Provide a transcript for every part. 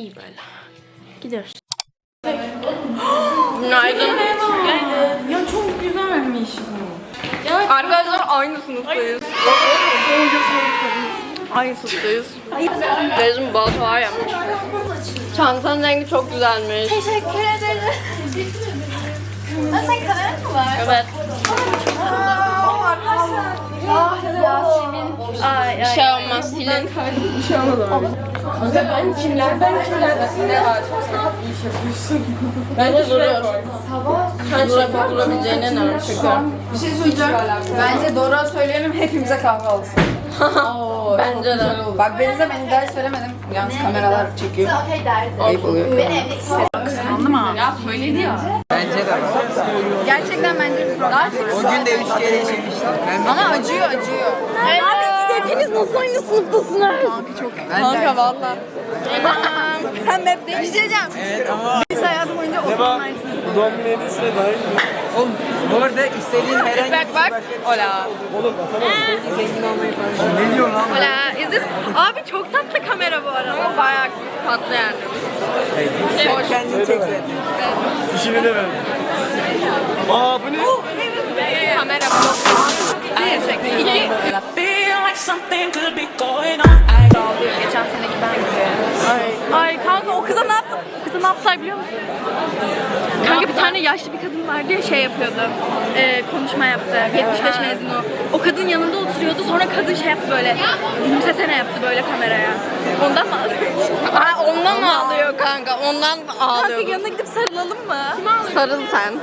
İyi böyle. Gidiyoruz. Günaydın. Günaydın. Ya çok güzelmiş bu. Ya, Arkadaşlar aynı sınıftayız. aynı sınıftayız. Bizim balta var yapmış. Çantanın rengi çok güzelmiş. Teşekkür ederim. Aa, sen kameran mı var? Evet. Arkadaşlar. Ah Yasemin. Bir şey olmaz. Silin. Bir şey olmaz abi. ben kimlerden kimlerden ne var? Bence duruyor. Sabah. Durabileceğine inanıyorum çünkü. Bir şey söyleyeceğim. Bence Dora söyleyelim hepimize kahve alsın. Bence de. Bak Beniz'e ben ders veremedim. Yalnız kameralar çekiyor. Ayıp oluyor. Beni evde hissettim. Bence de var. Gerçekten bence bir problem. O gün de üç kere. Ben Ama acıyor acıyor. Siz hepiniz nasıl aynı sınıftasınız? ben Kanka valla. Sen hep değişeceğim. Evet ama Biz hayatım boyunca bu doğum günü hediyesine dahil mi? oğlum bu arada istediğin herhangi Bak bak. Ola. Oğlum atamam. zengin olmayı falan. Ne diyorsun lan? Ola. Is this... Abi çok tatlı kamera bu arada. Bayağı tatlı yani. Sen kendini çek zaten. İşini de ver. Aa bu ne? Kamera bu. İki. feel like something could be going on. I Geçen seneki ben gibi. Ay. Ay kanka o kıza ne yaptı? O kıza ne yaptılar biliyor musun? Kanka bir tane yaşlı bir kadın vardı ya şey yapıyordu. Ee, konuşma yaptı. 75 mezunu. O kadın yanında oturuyordu. Sonra kadın şey yaptı böyle. Gülümsesene yaptı böyle kameraya. Ondan mı ağlıyor? Aa, ondan mı ağlıyor kanka? Ondan mı ağlıyor? Kanka yanına gidip sarılalım mı? Sarıl sen.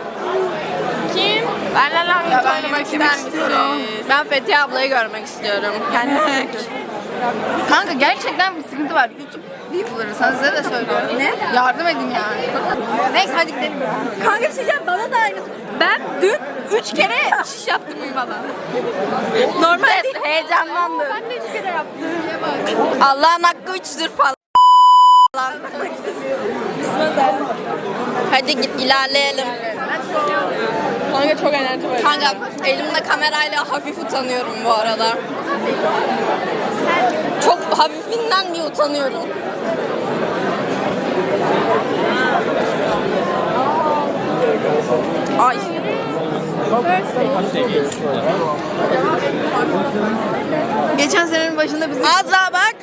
Kim? Ben Lala'yı tanımak ister misiniz? Ben Fethiye ablayı görmek istiyorum. Kendisi. Kanka gerçekten bir sıkıntı var. YouTube YouTuber'ı size de söylüyorum. Ne? Yardım edin yani. Neyse hadi gidelim. Kanka bir şey diyeceğim bana da aynısı. Ben dün üç kere şiş yaptım uyumadan. Normal değil. Heyecanlandım. Ben de üç kere yaptım. Allah'ın hakkı üçtür falan. Hadi git ilerleyelim. Kanka çok enerji var. Kanka elimde kamerayla hafif utanıyorum bu arada. Çok hafifinden bir utanıyorum. Ay. Geçen senenin başında bizim Azra bak.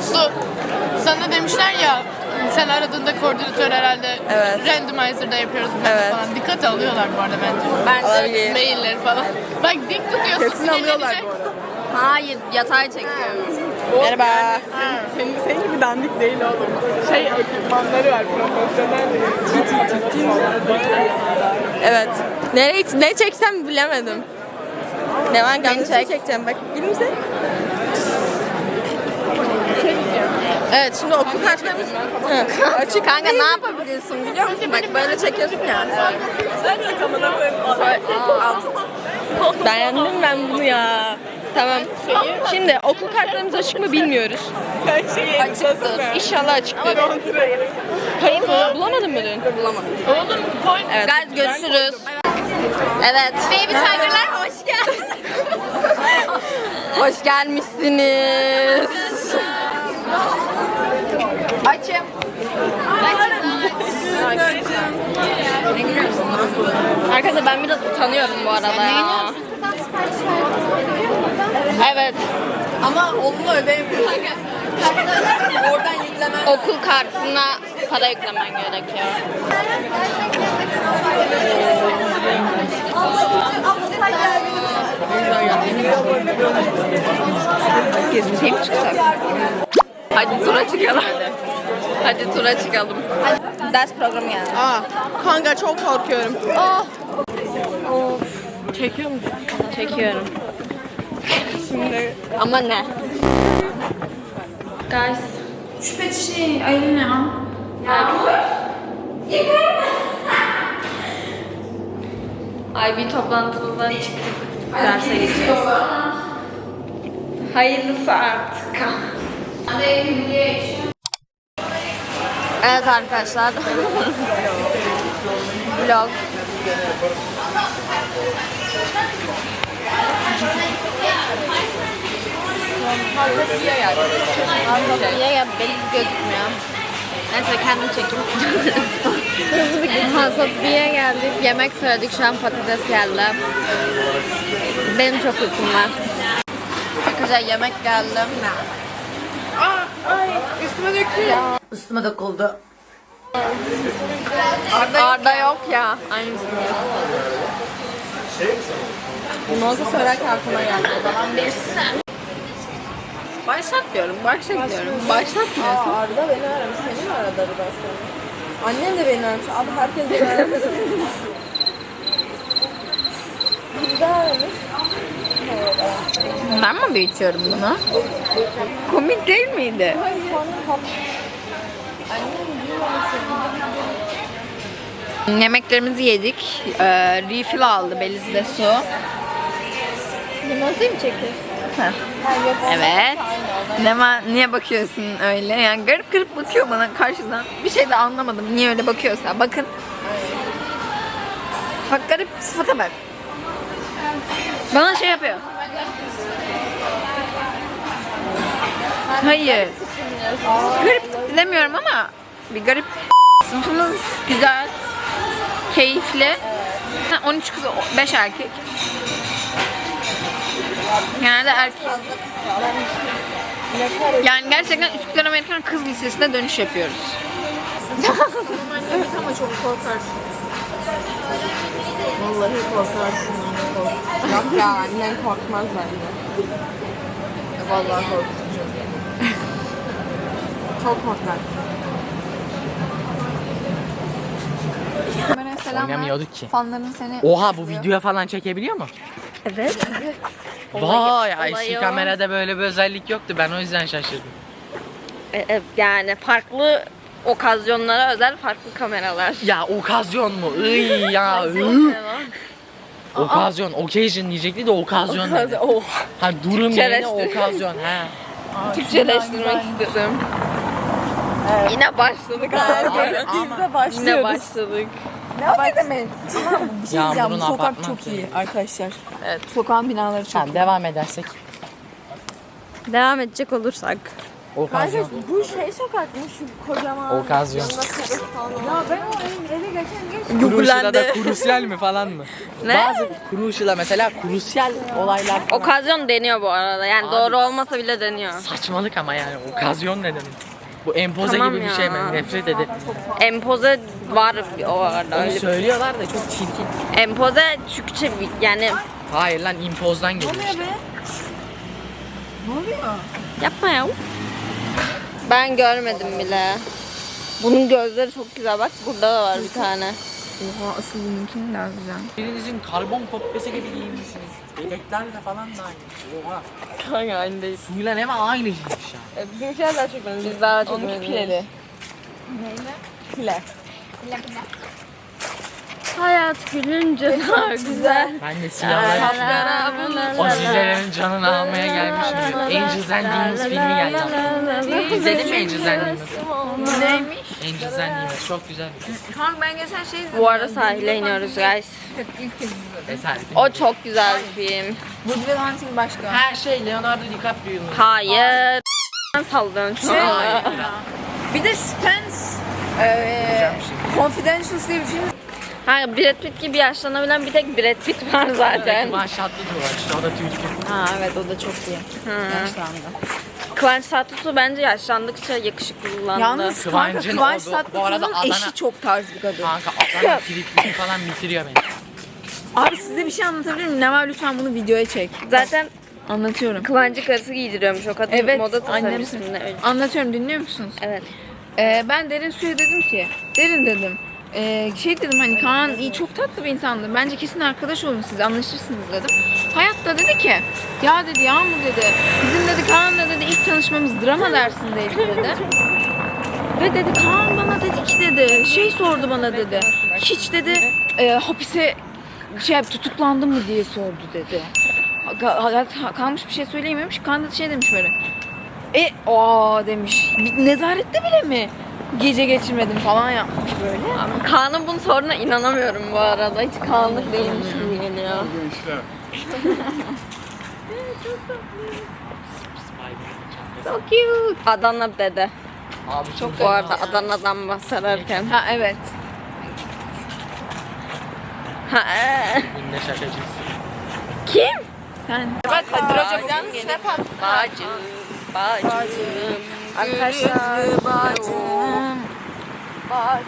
Su. Sana demişler ya sen aradığında koordinatör herhalde Evet. randomizer'da yapıyoruz bunu Evet. falan. Dikkate alıyorlar bu arada bence. Ben Alabilir. Mailleri falan. Bak dik tutuyorsun. kesin alıyorlar bu arada. Hayır yatay çekiyorum. Merhaba. Senin, senin gibi dandik değil oğlum. Şey ekipmanları var profesyonel. Evet. Nereye ne çeksem bilemedim. Ne var Beni çek. çekeceğim bak. Gülümse. Evet şimdi okul kartlarımız Hı. açık. Kanka ne yapabilirsin biliyor musun? Bak böyle çekiyorsun ya. Beğendim ben bunu ya. Tamam. Şimdi okul kartlarımız açık mı bilmiyoruz. Açıktır. İnşallah açıktır. Kayıp mı? Bulamadın mı dün? Bulamadım. Oğlum koy. Evet. Guys görüşürüz. Evet. Baby Tiger'lar hoş geldiniz. hoş gelmişsiniz. Arkadaşlar ben biraz utanıyorum bu arada ya. Evet. Ama onunla ödeyemiyorsun. Oradan yüklemen. Okul kartına para yüklemen gerekiyor. Şey mi çıksak? Hadi tura çıkalım. Hadi tura çıkalım. Ders programı geldi. Aa kanka çok korkuyorum. Çekiyor musun? Çekiyorum. Şimdi Ama ne? Guys. Şüphe şey ay ne an? IB toplantımızdan çıktık. Derse geçeceğiz. Hayırlısı artık. Evet arkadaşlar. Vlog. Fazla ya. Fazla ya belli gözükmüyor. Neyse kendim çekeyim. Hızlı geldik. Yemek söyledik. Şu an patates geldi. Benim çok uykum var. Arkadaşlar yemek geldi. Üstüme dokuldu. Arda, Arda yok ya. Aynısını. Nasıl söylerken aklıma geldi. Başlat diyorum. Başlat diyorum. Başlat diyorsun. Aa, Arda beni aramış. Seni mi aradı Arda sonra? Annem de beni aramış. Abi herkes beni aramış. Bir daha aramış. Ben mi büyütüyorum bunu? Komik değil miydi? Yemeklerimizi yedik. Ee, refill aldı Beliz'de su. Limonatayı mı çekiyorsun? Evet. Ne var, niye bakıyorsun öyle? Yani garip garip bakıyor bana karşıdan. Bir şey de anlamadım. Niye öyle bakıyorsa. Bakın. Bak garip sıfata bak. Bana şey yapıyor. Hayır. Garip demiyorum ama bir garip sınıfımız güzel. Keyifli. Ha, 13 kız, 5 erkek. Genelde erkek. Yani gerçekten Üsküdar Amerikan Kız Lisesi'ne dönüş yapıyoruz. Ama çok korkarsın. Vallahi korkarsın. Kork. Yok ya annen korkmaz bence. Vallahi korksun çocuğum. Çok korkar. Kameraya selam ver. Oynamıyorduk ki. Fanların seni... Oha bu videoya falan çekebiliyor mu? Evet. Vay ya eski o. kamerada böyle bir özellik yoktu. Ben o yüzden şaşırdım. E, yani farklı okazyonlara özel farklı kameralar. Ya okazyon mu? Iy ya. Okazyon, occasion diyecekti de okazyon dedi. Oh. Ha durum yerine Türkçeleştir. okazyon ha. Türkçeleştirmek istedim. Yine başladık abi. Başlıyoruz. Yine başladık. Ne demek? Bir şey Ya diyeceğim. Bu bunun sokak apartman çok iyi arkadaşlar. Evet. Sokağın binaları çok Tamam devam edersek. Devam edecek olursak. Okazyon. Bu şey sokak mı şu kocaman? Okazyon. Ya ben o eve geçen geç. Kuruşla da kurusiyel mi falan mı? Ne? Bazı kuruşla mesela kurusiyel olaylar falan. Okazyon deniyor bu arada. Yani Abi. doğru olmasa bile deniyor. Saçmalık ama yani okazyon ne demek? Bu empoze Tamam gibi bir ya. şey mi? Nefret ederim. Empoze var o arada. Onu Öyle. söylüyorlar da çok çirkin. Empoze Türkçe bir- yani Hayır lan impozdan geliyor işte. yapma ya. Ben görmedim bile. Bunun gözleri çok güzel bak. Burada da var bir tane. Oha asıl bununkinin daha güzel. Birinizin karbon kopyası gibi giyinmişsiniz. Bebeklerle falan da aynı. Oha. Kanka aynı değil. Suyla ne var aynıymış ya. E, Bizimkiler daha çok benziyor. Biz daha çok Onunki memnunuz. pileli. Neyle? Pile. Hayat gülünce daha güzel. Ben de silahlar O Zizeler'in canını almaya gelmişim. Angels and Demons filmi geldi. İzledin mi Angels and Demons? Neymiş? Angels and Demons çok güzel bir film. Kanka ben geçen şey izledim. Bu arada sahile iniyoruz guys. Eser. O çok güzel bir film. Woody Hunting başka. Her şey Leonardo DiCaprio'nun. Hayır. Sen sallıyorum şu an. Bir de Spence eee Confidential diye bir film. Ha, Brad Pitt gibi yaşlanabilen bir tek Brad Pitt var zaten. Kıvanç Tatlıtuğ var işte o da Türk. Ha evet o da çok iyi. Yaşlandı. Kıvanç Tatlıtuğ bence yaşlandıkça yakışıklılandı. Yalnız kanka Kıvancın Kıvanç o- bu- bu arada Tatlıtuğ'un Adana- eşi çok tarz bir kadın. Kanka Adana kilitliği falan bitiriyor beni. Abi size bir şey anlatabilir miyim? Ne var lütfen bunu videoya çek. Zaten Anlatıyorum. Kıvancı karısı giydiriyormuş o kadın Evet, moda annem- öyle. Anlatıyorum dinliyor musunuz? Evet. Ee, ben Derin Su'ya dedim ki, Derin dedim. Ee, şey dedim hani Kaan iyi çok tatlı bir insandı. Bence kesin arkadaş olun siz anlaşırsınız dedim. Hayat da dedi ki ya dedi Yağmur dedi bizim dedi Kaan'la dedi ilk tanışmamız drama dersindeydi dedi. Ve dedi Kaan bana dedi ki dedi şey sordu bana dedi. Hiç dedi e, hapise şey tutuklandı mı diye sordu dedi. Kalmış bir şey söyleyemiyormuş. Kaan da şey demiş böyle. E aa demiş. "Bir Nezarette bile mi? Gece geçirmedim falan yapmış böyle. Kaan'ın bunu sorduğuna inanamıyorum bu arada. Hiç Kaan'lık değilmiş gibi geliyor. so cute. Adana dede. Abi çok Bu arada Adana'dan bahsederken. Ha evet. Ha, ee. Ünlü şakacı. Kim? Sen. Bak Kadir Hoca bugün yeni. Bacım, bacım. Arkadaşlar bacım. Abi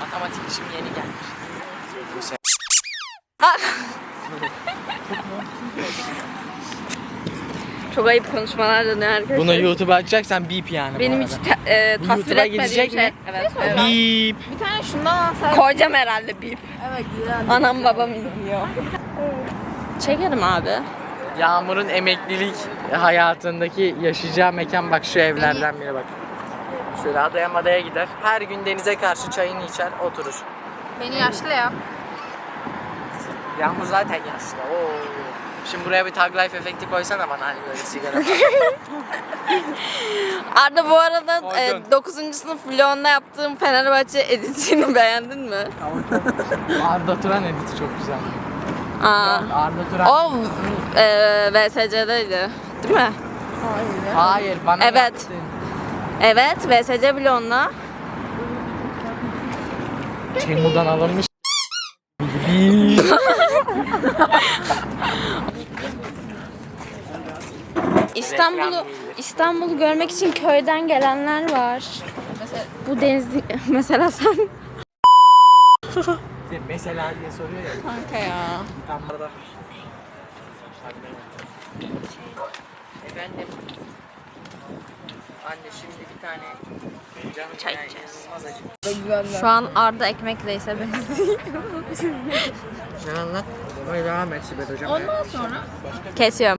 matematik şimdi yeni gelmiş. Çok ayıp konuşmalar dönüyor arkadaşlar. Bunu YouTube'a açacaksan bip yani bu Benim arada. hiç ta- e, Bu tasvir YouTube'a etmediğim gidecek şey. mi? Evet. evet. Bip. Bir tane şundan alsaydın. Koyacağım herhalde bip. Evet Anam babam izliyor. Çekerim abi. Yağmur'un emeklilik hayatındaki yaşayacağı mekan bak şu evlerden biri bak. Şöyle adaya madaya gider. Her gün denize karşı çayını içer, oturur. Beni yaşlı yap. Yağmur zaten yaşlı. Oo. Şimdi buraya bir tag life efekti koysana bana hani böyle sigara. Arda bu arada Koydun. e, 9. sınıf vlogunda yaptığım Fenerbahçe editini beğendin mi? Arda Turan editi çok güzel. Aa. Arda Turan. O e, VSC'deydi. Değil mi? Hayır bana Evet. yaptın. Evet, VSC vlogunda. Temu'dan alınmış. İstanbul'u İstanbul'u görmek için köyden gelenler var. Bu deniz mesela sen Mesela diye soruyor ya. Kanka ya. Tam burada. Efendim. Anne şimdi bir tane canım Çay içeceğiz. şu an Arda ekmekle benziyor. Sen anlat. Öyle devam et Sibel hocam. Ondan sonra Kesiyorum.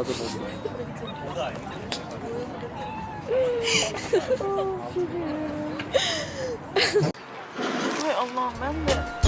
ったと思うんだよ。Wait, Allah, ben de.